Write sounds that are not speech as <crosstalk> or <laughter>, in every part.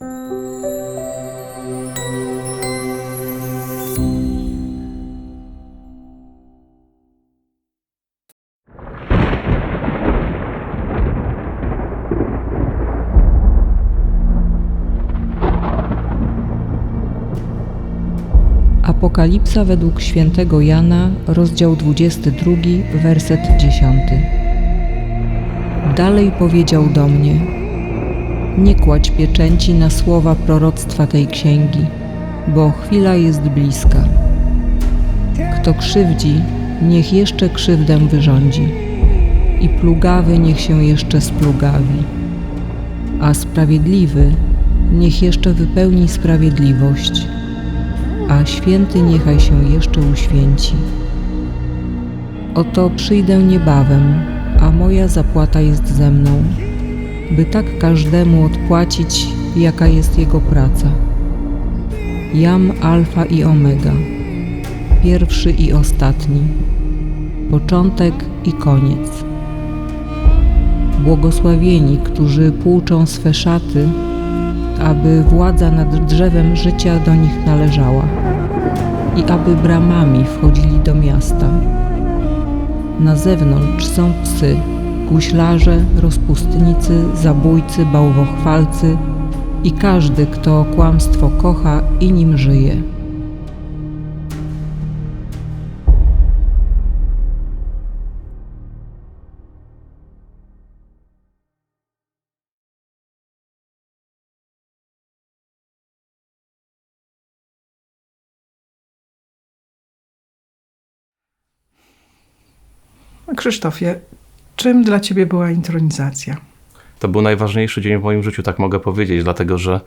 Apokalipsa według świętego Jana, rozdział 22, werset 10. Dalej powiedział do mnie: Nie kładź pieczęci na słowa proroctwa tej księgi, bo chwila jest bliska. Kto krzywdzi, niech jeszcze krzywdę wyrządzi, i plugawy niech się jeszcze splugawi, a sprawiedliwy niech jeszcze wypełni sprawiedliwość a święty niechaj się jeszcze uświęci. Oto przyjdę niebawem, a moja zapłata jest ze mną, by tak każdemu odpłacić, jaka jest jego praca. Jam Alfa i Omega, pierwszy i ostatni, początek i koniec. Błogosławieni, którzy płuczą swe szaty, aby władza nad drzewem życia do nich należała i aby bramami wchodzili do miasta. Na zewnątrz są psy, guślarze, rozpustnicy, zabójcy, bałwochwalcy i każdy, kto kłamstwo kocha i nim żyje. Krzysztofie, czym dla Ciebie była intronizacja? To był najważniejszy dzień w moim życiu, tak mogę powiedzieć, dlatego że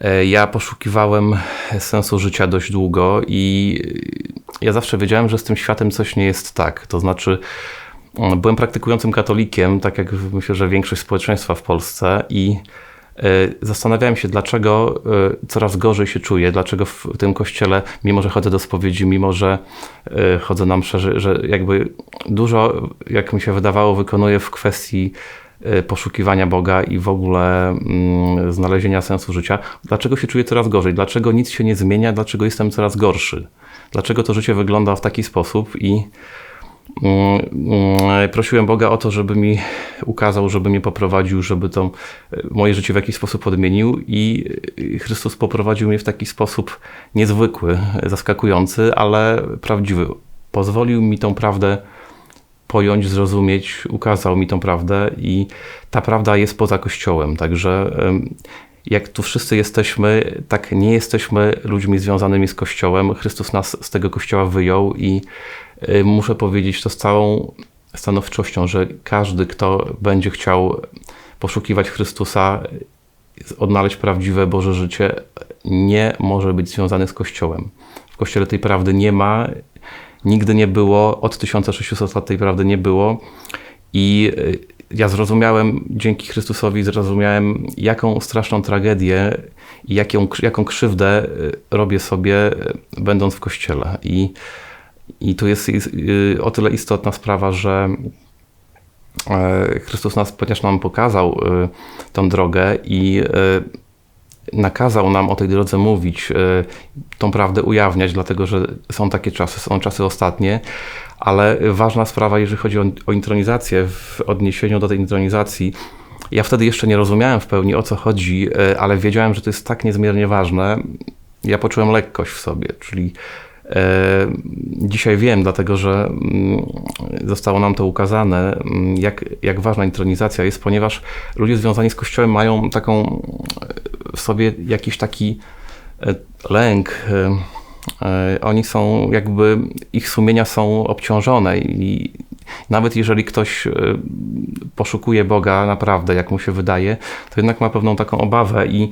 e, ja poszukiwałem sensu życia dość długo i e, ja zawsze wiedziałem, że z tym światem coś nie jest tak. To znaczy, mm, byłem praktykującym katolikiem, tak jak myślę, że większość społeczeństwa w Polsce i zastanawiałem się, dlaczego coraz gorzej się czuję, dlaczego w tym kościele, mimo że chodzę do spowiedzi, mimo że chodzę na msze, że, jakby dużo, jak mi się wydawało, wykonuję w kwestii poszukiwania Boga i w ogóle mm, znalezienia sensu życia. Dlaczego się czuję coraz gorzej? Dlaczego nic się nie zmienia? Dlaczego jestem coraz gorszy? Dlaczego to życie wygląda w taki sposób? I prosiłem Boga o to, żeby mi ukazał, żeby mnie poprowadził, żeby to moje życie w jakiś sposób odmienił i Chrystus poprowadził mnie w taki sposób niezwykły, zaskakujący, ale prawdziwy. Pozwolił mi tą prawdę pojąć, zrozumieć, ukazał mi tą prawdę i ta prawda jest poza Kościołem. Także jak tu wszyscy jesteśmy, tak nie jesteśmy ludźmi związanymi z Kościołem. Chrystus nas z tego Kościoła wyjął i muszę powiedzieć to z całą stanowczością, że każdy, kto będzie chciał poszukiwać Chrystusa, odnaleźć prawdziwe Boże życie, nie może być związany z Kościołem. W Kościele tej prawdy nie ma nigdy nie było, od 1600 lat tej prawdy nie było. I y, ja zrozumiałem, dzięki Chrystusowi zrozumiałem, jaką straszną tragedię i jaką, jaką krzywdę y, robię sobie, y, będąc w kościele. I, i tu jest o tyle istotna sprawa, że e, Chrystus nas, ponieważ nam pokazał tą drogę i nakazał nam o tej drodze mówić, tą prawdę ujawniać, dlatego że są takie czasy, są czasy ostatnie, ale ważna sprawa, jeżeli chodzi o, intronizację, w odniesieniu do tej intronizacji, ja wtedy jeszcze nie rozumiałem w pełni o co chodzi, ale wiedziałem, że to jest tak niezmiernie ważne. Ja poczułem lekkość w sobie, czyli dzisiaj wiem, dlatego że mm, zostało nam to ukazane, mm, jak, jak ważna intronizacja jest, ponieważ ludzie związani z Kościołem mają taką e, w sobie jakiś taki e, lęk. Oni są jakby, ich sumienia są obciążone i nawet jeżeli ktoś poszukuje Boga naprawdę, jak mu się wydaje, to jednak ma pewną taką obawę i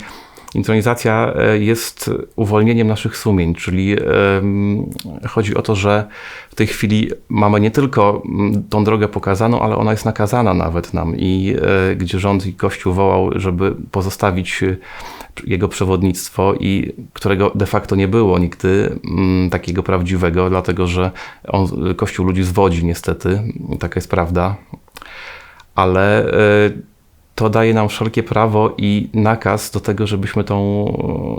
Intronizacja e, jest uwolnieniem naszych sumień, czyli chodzi o to, że w tej chwili mamy nie tylko tą drogę pokazaną, ale ona jest nakazana nawet nam i e, gdzie rząd i Kościół wołał, żeby pozostawić e, jego przewodnictwo i którego de facto nie było nigdy takiego prawdziwego, dlatego że on, Kościół ludzi zwodzi niestety, taka jest prawda, ale to daje nam wszelkie prawo i nakaz do tego, żebyśmy tą,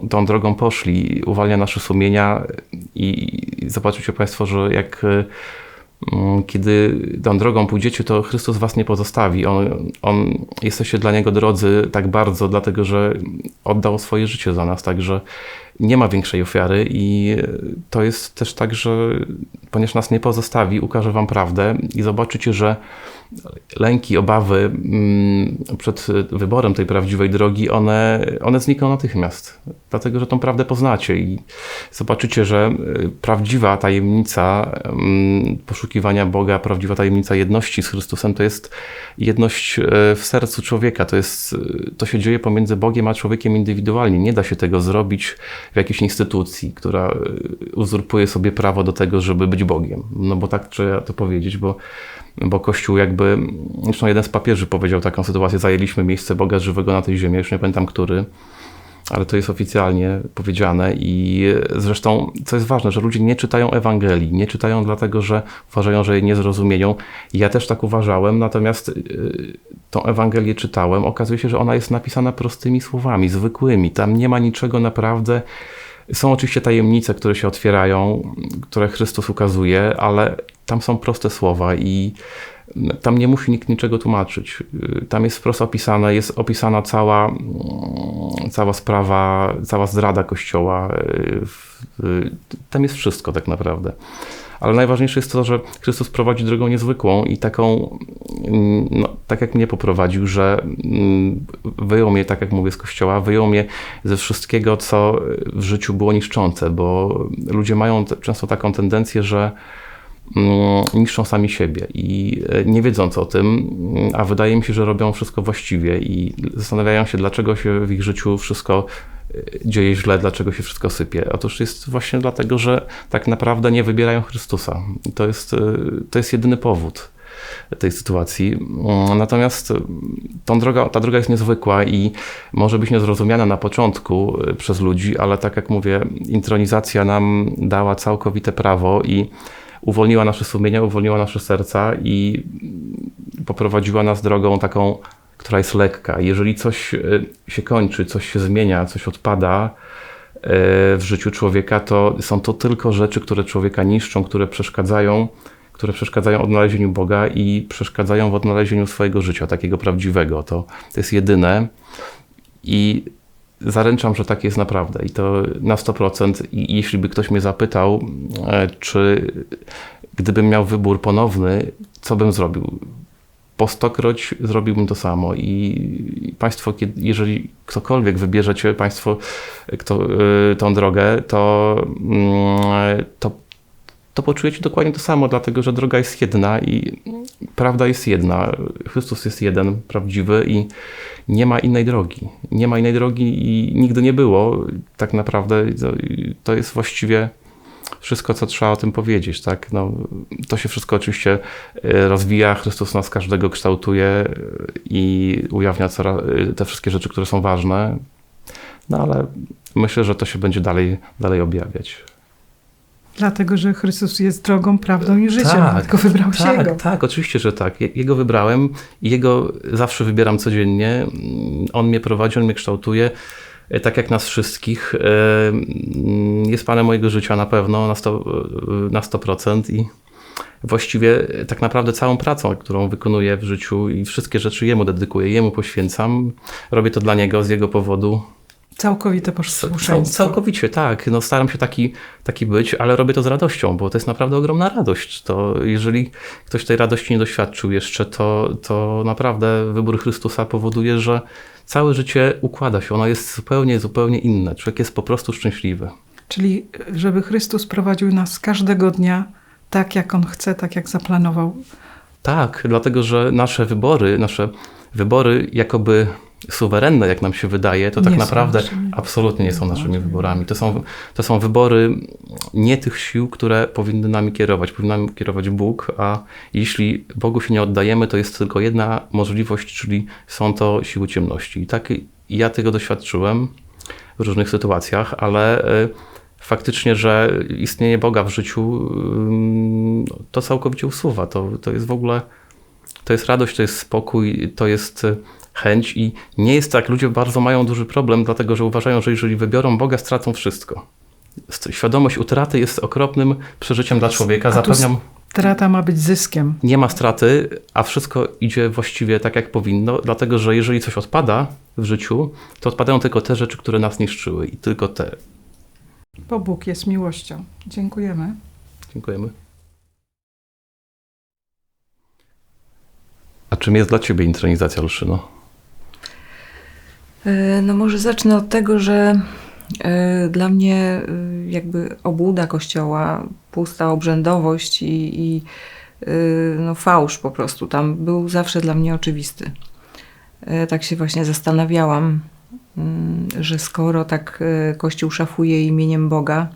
tą drogą poszli. Uwalnia nasze sumienia i zobaczycie Państwo, że jak mm, kiedy tą drogą pójdziecie, to Chrystus was nie pozostawi. On, on jesteście dla Niego drodzy tak bardzo, dlatego że oddał swoje życie za nas, także nie ma większej ofiary i to jest też tak, że ponieważ nas nie pozostawi, ukaże wam prawdę i zobaczycie, że lęki, obawy mm, przed wyborem tej prawdziwej drogi, one, one znikną natychmiast. Dlatego, że tą prawdę poznacie i zobaczycie, że y, prawdziwa tajemnica mm, poszukiwania Boga, prawdziwa tajemnica jedności z Chrystusem to jest jedność y, w sercu człowieka. To, jest, y, to się dzieje pomiędzy Bogiem a człowiekiem indywidualnie. Nie da się tego zrobić w jakiejś instytucji, która uzurpuje sobie prawo do tego, żeby być Bogiem. No bo tak trzeba to powiedzieć, bo bo Kościół jakby, zresztą jeden z papieży powiedział taką sytuację, zajęliśmy miejsce Boga żywego na tej ziemi, już nie pamiętam który, ale to jest oficjalnie powiedziane i zresztą, co jest ważne, że ludzie nie czytają Ewangelii, nie czytają dlatego, że uważają, że jej nie zrozumieją. Ja też tak uważałem, natomiast y, tą Ewangelię czytałem, okazuje się, że ona jest napisana prostymi słowami, zwykłymi, tam nie ma niczego naprawdę. Są oczywiście tajemnice, które się otwierają, które Chrystus ukazuje, ale tam są proste słowa i tam nie musi nikt niczego tłumaczyć. Tam jest wprost opisane, jest opisana cała, cała sprawa, cała zdrada Kościoła. Tam jest wszystko tak naprawdę. Ale najważniejsze jest to, że Chrystus prowadzi drogą niezwykłą i taką, no, tak jak mnie poprowadził, że mm, wyjął mnie, tak jak mówię, z kościoła, wyjął mnie ze wszystkiego, co w życiu było niszczące, bo ludzie mają często taką tendencję, że mm, niszczą sami siebie i e, nie wiedząc o tym, a wydaje mi się, że robią wszystko właściwie i zastanawiają się, dlaczego się w ich życiu wszystko dzieje źle, dlaczego się wszystko sypie. Otóż jest właśnie dlatego, że tak naprawdę nie wybierają Chrystusa. To jest, y, to jest jedyny powód tej sytuacji. Natomiast tą droga, ta droga jest niezwykła i może być niezrozumiana na początku przez ludzi, ale tak jak mówię, intronizacja nam dała całkowite prawo i uwolniła nasze sumienia, uwolniła nasze serca i poprowadziła nas drogą taką która jest lekka. Jeżeli coś e, się kończy, coś się zmienia, coś odpada e, w życiu człowieka, to są to tylko rzeczy, które człowieka niszczą, które przeszkadzają, które przeszkadzają odnalezieniu Boga i przeszkadzają w odnalezieniu swojego życia, takiego prawdziwego. To, to jest jedyne. I zaręczam, że tak jest naprawdę i to na 100%. I jeśli by ktoś mnie zapytał, e, czy gdybym miał wybór ponowny, co bym zrobił? po stokroć zrobiłbym to samo. I Państwo, jeżeli ktokolwiek wybierzecie Państwo y, tą drogę, to, mm, to, to poczujecie dokładnie to samo, dlatego że droga jest jedna i prawda jest jedna. Chrystus jest jeden, prawdziwy i nie ma innej drogi. Nie ma innej drogi i nigdy nie było. Tak naprawdę to jest właściwie wszystko, co trzeba o tym powiedzieć. Tak? No, to się wszystko oczywiście e, rozwija, Chrystus nas każdego kształtuje e, i ujawnia e, te wszystkie rzeczy, które są ważne, no ale myślę, że to się będzie dalej, dalej objawiać. Dlatego, że Chrystus jest drogą, prawdą i życiem, tak, tylko wybrał tak, się Jego. Tak, oczywiście, że tak. Jego wybrałem i Jego zawsze wybieram codziennie. On mnie prowadzi, On mnie kształtuje. E, tak jak nas wszystkich, e, mm, jest Panem mojego życia na pewno na 100%, e, na 100% i właściwie tak naprawdę całą pracą, którą wykonuję w życiu i wszystkie rzeczy Jemu dedykuję, Jemu poświęcam. Robię to dla Niego, z Jego powodu. Całkowite posłuszeństwo. Całkowicie, tak. No, staram się taki, taki być, ale robię to z radością, bo to jest naprawdę ogromna radość. To jeżeli ktoś tej radości nie doświadczył jeszcze, to, to naprawdę wybór Chrystusa powoduje, że całe życie układa się. Ono jest zupełnie, zupełnie inne. Człowiek jest po prostu szczęśliwy. Czyli, żeby Chrystus prowadził nas każdego dnia tak, jak On chce, tak, jak zaplanował. Tak, dlatego że nasze wybory, nasze wybory jakoby suwerenne, jak nam się wydaje, to tak nie naprawdę absolutnie nie są naszymi wyborami. To są, to są wybory nie tych sił, które powinny nami kierować. Powinien nami kierować Bóg, a jeśli Bogu się nie oddajemy, to jest tylko jedna możliwość, czyli są to siły ciemności. I tak ja tego doświadczyłem w różnych sytuacjach, ale e, faktycznie, że istnienie Boga w życiu to całkowicie usuwa. To, to jest w ogóle, to jest radość, to jest spokój, to jest chęć i nie jest tak. Ludzie bardzo mają duży problem, dlatego że uważają, że jeżeli wybiorą Boga, stracą wszystko. Świadomość utraty jest okropnym przeżyciem dla człowieka. Zapewniam, Strata ma być zyskiem. nie ma straty, a wszystko idzie właściwie tak, jak powinno, dlatego że jeżeli coś odpada w życiu, to odpadają tylko te rzeczy, które nas niszczyły i tylko te. Bo Bóg jest miłością. Dziękujemy. Dziękujemy. A czym jest dla Ciebie intronizacja, Lszyno? E, No może zacznę od tego, że e, dla mnie e, jakby obłuda kościoła, pusta obrzędowość i, i no fałsz po prostu tam był zawsze dla mnie oczywisty. Tak się właśnie zastanawiałam, mm, że skoro tak Kościół szafuje imieniem Boga,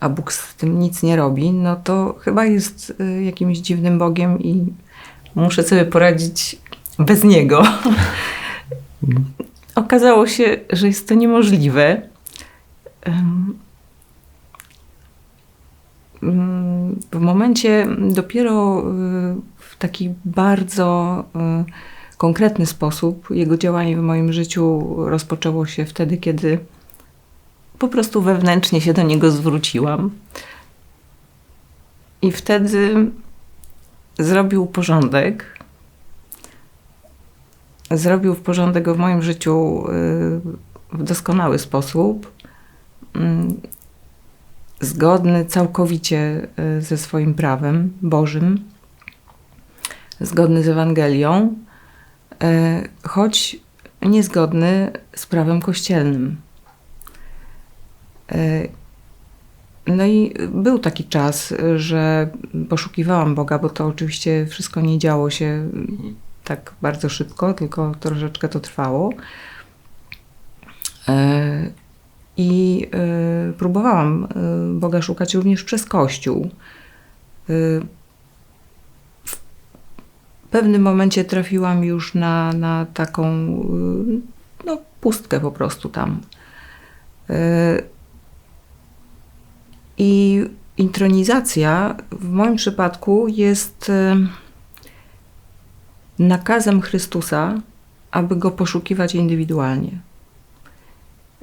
a Bóg z tym nic nie robi, no to chyba jest jakimś dziwnym Bogiem i muszę sobie poradzić bez Niego. <laughs> Okazało się, że jest to niemożliwe. Em, W momencie dopiero y, w taki bardzo y, konkretny sposób jego działanie w moim życiu rozpoczęło się wtedy, kiedy po prostu wewnętrznie się do niego zwróciłam. I wtedy zrobił porządek zrobił w porządek w moim życiu y, w doskonały sposób, mm, zgodny całkowicie y, ze swoim prawem Bożym, zgodny z Ewangelią, y, choć niezgodny z prawem kościelnym. No i był taki czas, że poszukiwałam Boga, bo to oczywiście wszystko nie działo się tak bardzo szybko, tylko troszeczkę to trwało. E, I e, próbowałam e, Boga szukać również przez Kościół. W pewnym momencie trafiłam już na, na taką no, pustkę po prostu tam. I intronizacja w moim przypadku jest nakazem Chrystusa, aby go poszukiwać indywidualnie.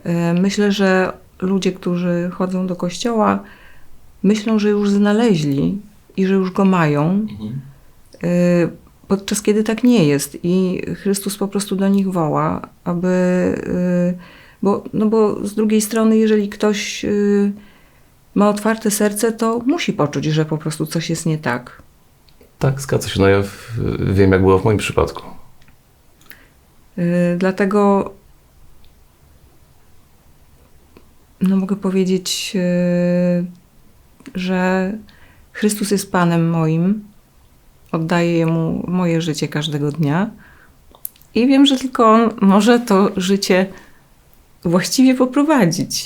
E, Myślę, że ludzie, którzy chodzą do kościoła, myślą, że już znaleźli i że już go mają, e, podczas kiedy tak nie jest. I Chrystus po prostu do nich woła, aby. e, Bo, no bo z drugiej strony, jeżeli ktoś ma otwarte serce, to musi poczuć, że po prostu coś jest nie tak. Tak, zgadza się. No ja wiem, jak było w moim przypadku. Yy, Dlatego no mogę powiedzieć, yy, że Chrystus jest Panem moim. Oddaję Jemu moje życie każdego dnia. I wiem, że tylko On może to życie właściwie poprowadzić,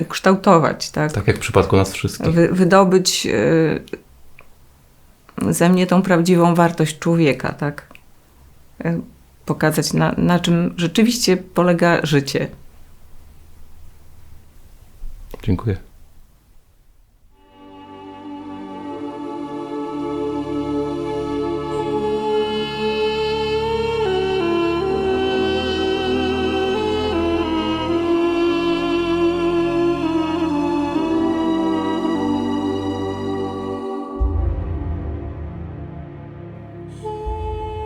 ukształtować, tak? Tak jak w przypadku nas wszystkich. Wy, wydobyć yy, ze mnie tą prawdziwą wartość człowieka, tak? Yy, Pokazać, na, na czym rzeczywiście polega życie. Dziękuję.